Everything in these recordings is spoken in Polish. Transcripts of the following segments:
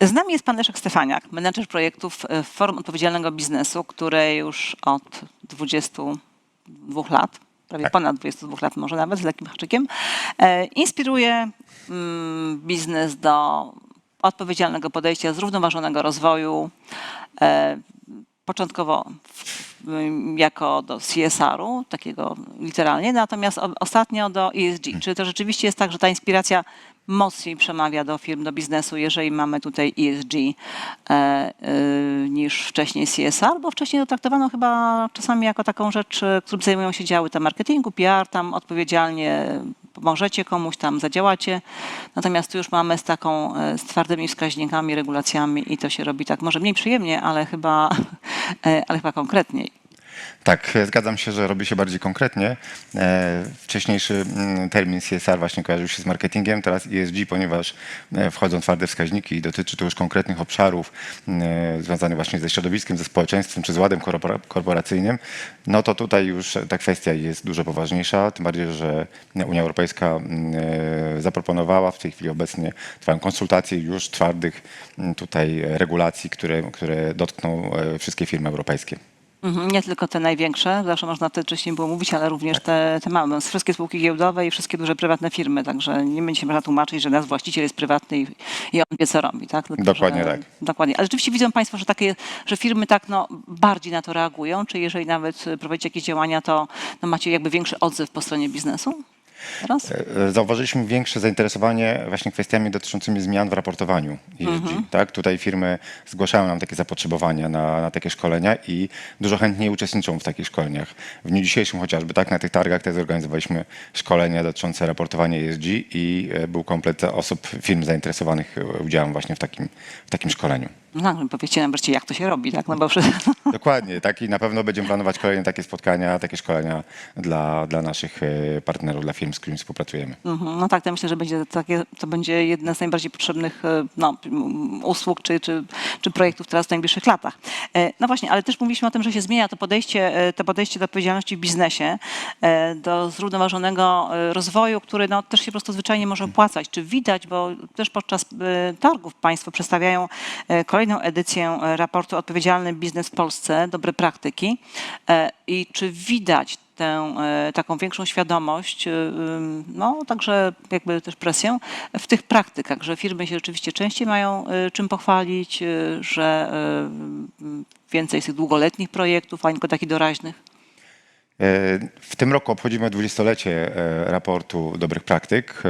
Z nami jest pan Leszek Stefaniak, menedżer projektów e, Forum Odpowiedzialnego Biznesu, które już od 22 lat, prawie Tak. ponad 22 lat może nawet, z lekkim haczykiem, e, inspiruje mm, biznes do odpowiedzialnego podejścia, zrównoważonego rozwoju, e, początkowo jako do CSR-u, takiego literalnie, natomiast ostatnio do ESG. Czy to rzeczywiście jest tak, że ta inspiracja mocniej przemawia do firm, do biznesu, jeżeli mamy tutaj ESG e, e, niż wcześniej CSR, bo wcześniej to traktowano chyba czasami jako taką rzecz, e, którym zajmują się działy tam marketingu, PR, tam odpowiedzialnie pomożecie komuś, tam zadziałacie. Natomiast tu już mamy z taką, e, z twardymi wskaźnikami, regulacjami i to się robi tak może mniej przyjemnie, ale chyba, e, ale chyba konkretniej. Tak, zgadzam się, że robi się bardziej konkretnie. E, Wcześniejszy mm, termin CSR właśnie kojarzył się z marketingiem, teraz ESG, ponieważ e, wchodzą twarde wskaźniki i dotyczy to już konkretnych obszarów e, związanych właśnie ze środowiskiem, ze społeczeństwem czy z ładem korpora- korporacyjnym, no to tutaj już ta kwestia jest dużo poważniejsza, tym bardziej, że Unia Europejska mm, zaproponowała, w tej chwili obecnie trwają konsultacje już twardych mm, tutaj regulacji, które, które dotkną wszystkie firmy europejskie. Mhm, Nie tylko te największe, zawsze można te wcześniej było mówić, ale również te, te małe. Wszystkie spółki giełdowe i wszystkie duże prywatne firmy, także nie będzie się można tłumaczyć, że nasz właściciel jest prywatny i, i on wie, co robi. Tak? Tylko, Dokładnie że, tak. Dokładnie. Ale rzeczywiście widzą Państwo, że, takie, że firmy tak no, bardziej na to reagują, czy jeżeli nawet prowadzicie jakieś działania, to no, macie jakby większy odzew po stronie biznesu? Teraz? E, Zauważyliśmy większe zainteresowanie właśnie kwestiami dotyczącymi zmian w raportowaniu ESG. Tak? Tutaj firmy zgłaszają nam takie zapotrzebowania na, na takie szkolenia i dużo chętniej uczestniczą w takich szkoleniach. W dniu dzisiejszym chociażby tak na tych targach też zorganizowaliśmy szkolenia dotyczące raportowania ESG i e, był komplet osób, firm zainteresowanych e, udziałem właśnie w takim, w takim szkoleniu. No, powiedzcie nam wreszcie, jak to się robi, tak? No bo Dokładnie, tak i na pewno będziemy planować kolejne takie spotkania, takie szkolenia dla, dla naszych e, partnerów, dla firm, z którymi współpracujemy. Mhm, No tak, to myślę, że będzie takie, to będzie jedna z najbardziej potrzebnych e, no, usług czy, czy, czy projektów teraz w najbliższych latach. E, No właśnie, ale też mówiliśmy o tym, że się zmienia to podejście, e, to podejście do odpowiedzialności w biznesie, e, do zrównoważonego rozwoju, który no, też się po prostu zwyczajnie może opłacać. Czy widać, bo też podczas targów Państwo przedstawiają kolejną edycję raportu Odpowiedzialny Biznes w Polsce, dobre praktyki i czy widać tę e, taką większą świadomość, e, no także jakby też presję w tych praktykach, że firmy się rzeczywiście częściej mają e, czym pochwalić, że więcej jest tych długoletnich projektów, a nie tylko takich doraźnych. W tym roku obchodzimy dwudziestolecie e, raportu dobrych praktyk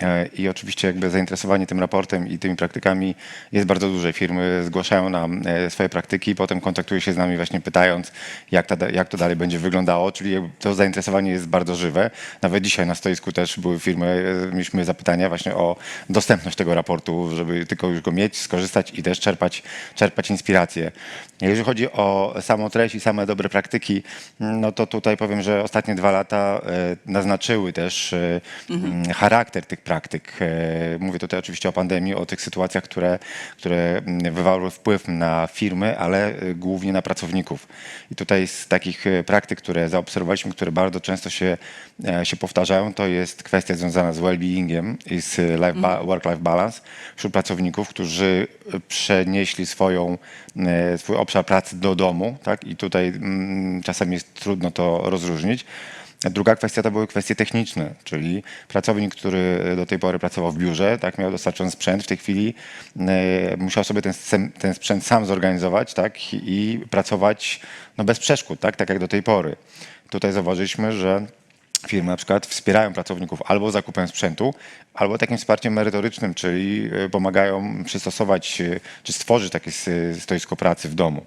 e, i oczywiście jakby zainteresowanie tym raportem i tymi praktykami jest bardzo duże. Firmy zgłaszają nam e, swoje praktyki, potem kontaktują się z nami właśnie pytając, jak, ta, jak to dalej będzie wyglądało, czyli to zainteresowanie jest bardzo żywe. Nawet dzisiaj na stoisku też były firmy, mieliśmy zapytania właśnie o dostępność tego raportu, żeby tylko już go mieć, skorzystać i też czerpać, czerpać inspirację. Jeżeli chodzi o samą treść i same dobre praktyki, no to tutaj powiem, że ostatnie dwa lata e, naznaczyły też e, mm, charakter tych praktyk. E, Mówię tutaj oczywiście o pandemii, o tych sytuacjach, które, które mm, wywarły wpływ na firmy, ale głównie na pracowników. I tutaj z takich praktyk, które zaobserwowaliśmy, które bardzo często się, się powtarzają, to jest kwestia związana z well-beingiem i z life ba- work-life balance wśród pracowników, którzy przenieśli swoją, swój obszar pracy do domu, tak? I tutaj mm, czasami jest trudno to rozróżnić. Druga kwestia to były kwestie techniczne, czyli pracownik, który do tej pory pracował w biurze, tak, miał dostarczony sprzęt, w tej chwili e, musiał sobie ten, ten sprzęt sam zorganizować tak, i, pracować no, bez przeszkód, tak, tak jak do tej pory. Tutaj zauważyliśmy, że firmy na przykład wspierają pracowników albo zakupem sprzętu, albo takim wsparciem merytorycznym, czyli e, pomagają przystosować czy stworzyć takie stoisko pracy w domu.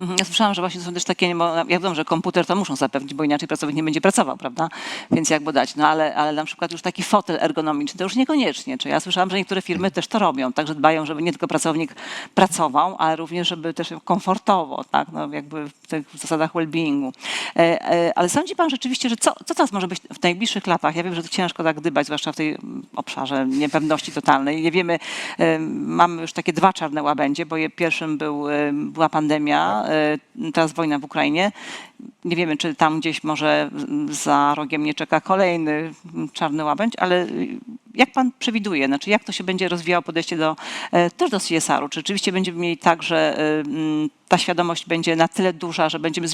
Mhm, Ja słyszałam, że właśnie są też takie, bo ja wiem, że komputer to muszą zapewnić, bo inaczej pracownik nie będzie pracował, prawda? Więc jakby dać. No ale, ale na przykład już taki fotel ergonomiczny to już niekoniecznie. Czy ja słyszałam, że niektóre firmy też to robią, także dbają, żeby nie tylko pracownik pracował, ale również, żeby też komfortowo, tak? No jakby w tych zasadach well-beingu. E, e, Ale sądzi pan rzeczywiście, że co, co teraz może być w najbliższych latach? Ja wiem, że to ciężko tak gdybać, zwłaszcza w tej obszarze niepewności totalnej. Nie wiemy, e, mamy już takie dwa czarne łabędzie, bo pierwszym był, była pandemia, teraz wojna w Ukrainie. Nie wiemy, czy tam gdzieś może za rogiem nie czeka kolejny czarny łabędź, ale jak pan przewiduje, znaczy jak to się będzie rozwijało podejście do, e, też do CSR-u? Czy rzeczywiście będziemy mieli tak, że e, ta świadomość będzie na tyle duża, że będziemy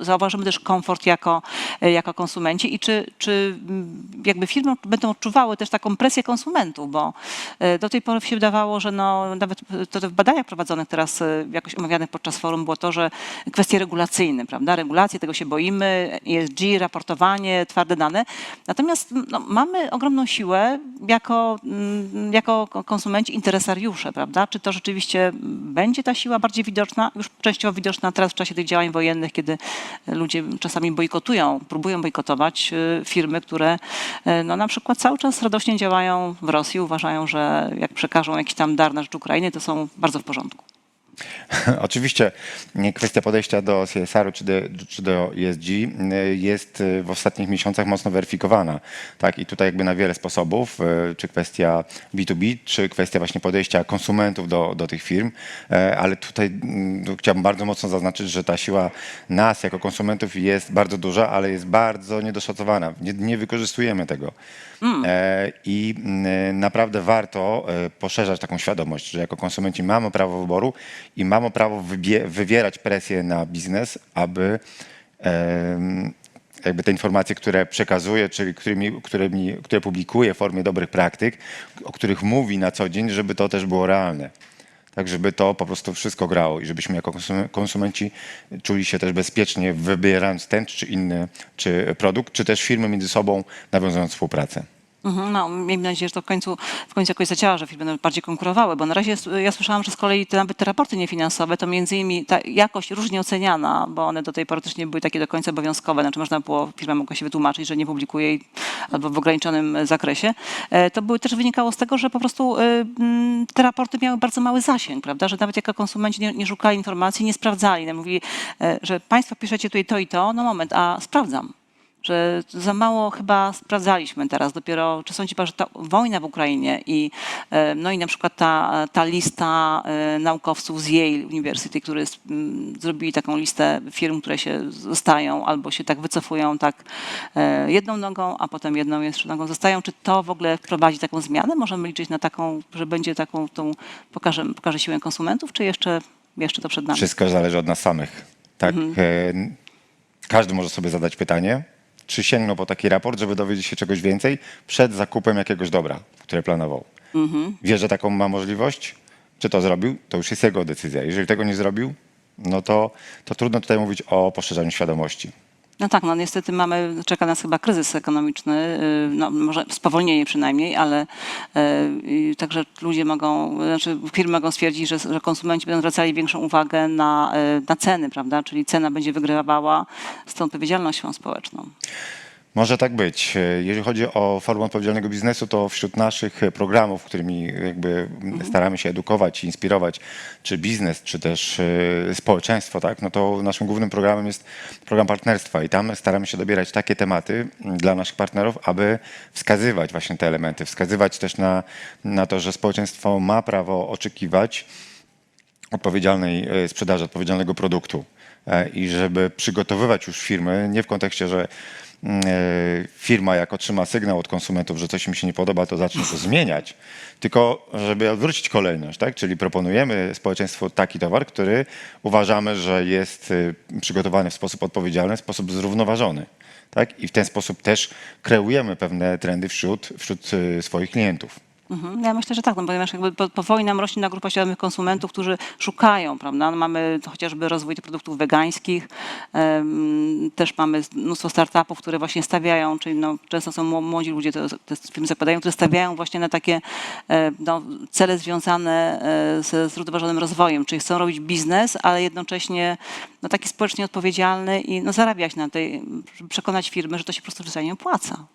zauważymy też komfort jako, e, jako konsumenci i czy, czy mm, jakby firmy będą odczuwały też taką presję konsumentów, bo e, do tej pory się wydawało, że no, nawet to w badaniach prowadzonych teraz e, jakoś omawianych podczas forum było to, że kwestie regulacyjne, prawda, regulacje, tego się boimy, ESG, raportowanie, twarde dane. Natomiast no, mamy ogromną siłę jako, mm, jako konsumenci, interesariusze, prawda? Czy to rzeczywiście będzie ta siła bardziej widoczna, już częściowo widoczna teraz w czasie tych działań wojennych, kiedy ludzie czasami bojkotują, próbują bojkotować y, firmy, które y, no, na przykład cały czas radośnie działają w Rosji, uważają, że jak przekażą jakiś tam dar na rzecz Ukrainy, to są bardzo w porządku. Oczywiście nie, kwestia podejścia do CSR-u czy do, czy do ESG y, jest y, w ostatnich miesiącach mocno weryfikowana. Tak? I tutaj jakby na wiele sposobów, czy kwestia B2B, czy kwestia właśnie podejścia konsumentów do, do tych firm, E, ale tutaj mm, chciałbym bardzo mocno zaznaczyć, że ta siła nas jako konsumentów jest bardzo duża, ale jest bardzo niedoszacowana. Nie, nie wykorzystujemy tego. E, I mm, naprawdę warto e, poszerzać taką świadomość, że jako konsumenci mamy prawo wyboru i mamy prawo wywierać presję na biznes, aby jakby te informacje, które przekazuje, czyli którymi, którymi, które publikuje w formie dobrych praktyk, o których mówi na co dzień, żeby to też było realne. Tak, żeby to po prostu wszystko grało i żebyśmy jako konsum- konsumenci czuli się też bezpiecznie, wybierając ten czy inny czy produkt, czy też firmy między sobą nawiązując współpracę. Mhm, No, miejmy nadzieję, że to w końcu, w końcu jakoś zadziała, że firmy będą bardziej konkurowały, bo na razie ja słyszałam, że z kolei te, nawet te raporty niefinansowe to między innymi ta jakość różnie oceniana, bo one do tej pory też nie były takie do końca obowiązkowe, znaczy można było, firma mogła się wytłumaczyć, że nie publikuje albo w ograniczonym e, zakresie. E, To były, też wynikało z tego, że po prostu e, mm, te raporty miały bardzo mały zasięg, prawda, że nawet jako konsumenci nie, nie szukali informacji, nie sprawdzali, no, mówili, że państwo piszecie tutaj to i to, no moment, a sprawdzam że za mało chyba sprawdzaliśmy teraz. Dopiero, czy sądzi pan, że ta wojna w Ukrainie i, e, no i na przykład ta, ta lista e, naukowców z Yale University, którzy zrobili taką listę firm, które się zostają albo się tak wycofują tak e, jedną nogą, a potem jedną jeszcze nogą zostają. Czy to w ogóle wprowadzi taką zmianę? Możemy liczyć na taką, że będzie taką, tą, pokaże, pokaże siłę konsumentów, czy jeszcze, jeszcze to przed nami? Wszystko zależy od nas samych. Tak? E, Każdy może sobie zadać pytanie, czy sięgnął po taki raport, żeby dowiedzieć się czegoś więcej przed zakupem jakiegoś dobra, które planował. Wie, że taką ma możliwość? Czy to zrobił? To już jest jego decyzja. Jeżeli tego nie zrobił, no to, to trudno tutaj mówić o poszerzaniu świadomości. No tak, no niestety mamy, czeka nas chyba kryzys ekonomiczny, y, no może spowolnienie przynajmniej, ale y, także ludzie mogą, znaczy firmy mogą stwierdzić, że, że konsumenci będą zwracali większą uwagę na, y, na ceny, prawda? Czyli cena będzie wygrywała z tą odpowiedzialnością społeczną. Może tak być. Jeżeli chodzi o formę odpowiedzialnego biznesu, to wśród naszych programów, którymi jakby staramy się edukować i inspirować, czy biznes, czy też e, społeczeństwo, tak, no to naszym głównym programem jest program partnerstwa i tam staramy się dobierać takie tematy dla naszych partnerów, aby wskazywać właśnie te elementy, wskazywać też na, na to, że społeczeństwo ma prawo oczekiwać odpowiedzialnej e, sprzedaży, odpowiedzialnego produktu E, i żeby przygotowywać już firmy, nie w kontekście, że firma jak otrzyma sygnał od konsumentów, że coś im się nie podoba, to zacznie to zmieniać, tylko żeby odwrócić kolejność, tak? czyli proponujemy społeczeństwu taki towar, który uważamy, że jest e, przygotowany w sposób odpowiedzialny, w sposób zrównoważony. Tak? I w ten sposób też kreujemy pewne trendy wśród, wśród e, swoich klientów. Mhm. Ja myślę, że tak, no ponieważ jakby po, powoli nam rośnie na grupa świadomych konsumentów, którzy szukają, prawda? No mamy chociażby rozwój produktów wegańskich, też mamy mnóstwo startupów, które właśnie stawiają, czyli no, często są mło- młodzi ludzie, te, te firmy zakładają, które stawiają właśnie na takie e, no, cele związane e, ze zrównoważonym rozwojem, czyli chcą robić biznes, ale jednocześnie no, taki społecznie odpowiedzialny i no, zarabiać na tej, przekonać firmy, że to się po prostu wcale nie opłaca.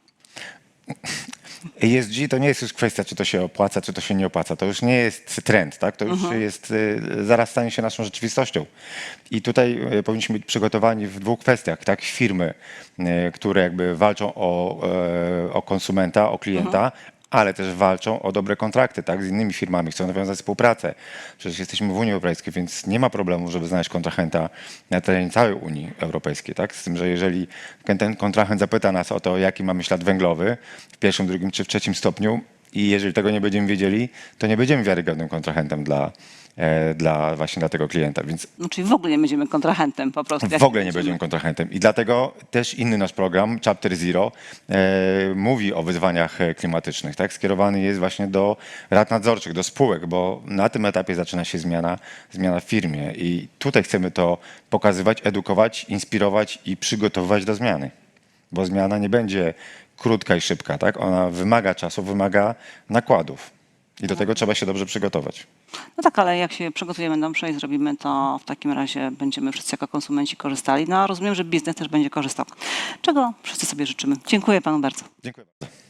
ESG to nie jest już kwestia, czy to się opłaca, czy to się nie opłaca. To już nie jest trend, tak? To już jest, y, zaraz stanie się naszą rzeczywistością. I tutaj y, powinniśmy być przygotowani w dwóch kwestiach, tak? Firmy, y, które jakby walczą o, e, o konsumenta, o klienta, ale też walczą o dobre kontrakty, tak? Z innymi firmami, chcą nawiązać współpracę. Przecież jesteśmy w Unii Europejskiej, więc nie ma problemu, żeby znaleźć kontrahenta na terenie całej Unii Europejskiej, tak? Z tym, że jeżeli ten- kontrahent zapyta nas o to, jaki mamy ślad węglowy w pierwszym, drugim czy w trzecim stopniu, I jeżeli tego nie będziemy wiedzieli, to nie będziemy wiarygodnym kontrahentem dla, e, dla właśnie dla tego klienta. Więc No, czyli w ogóle nie będziemy kontrahentem po prostu. jak w ogóle nie będziemy kontrahentem. I dlatego też inny nasz program, Chapter Zero, e, mówi o wyzwaniach e, klimatycznych. Tak? Skierowany jest właśnie do rad nadzorczych, do spółek, bo na tym etapie zaczyna się zmiana, zmiana w firmie. I tutaj chcemy to pokazywać, edukować, inspirować i przygotowywać do zmiany. Bo zmiana nie będzie krótka i szybka. Tak? Ona wymaga czasu, wymaga nakładów. I do tego trzeba się dobrze przygotować. No tak, ale jak się przygotujemy dobrze i zrobimy to, w takim razie będziemy wszyscy jako konsumenci korzystali. No a rozumiem, że biznes też będzie korzystał. Czego wszyscy sobie życzymy. Dziękuję panu bardzo. Dziękuję bardzo.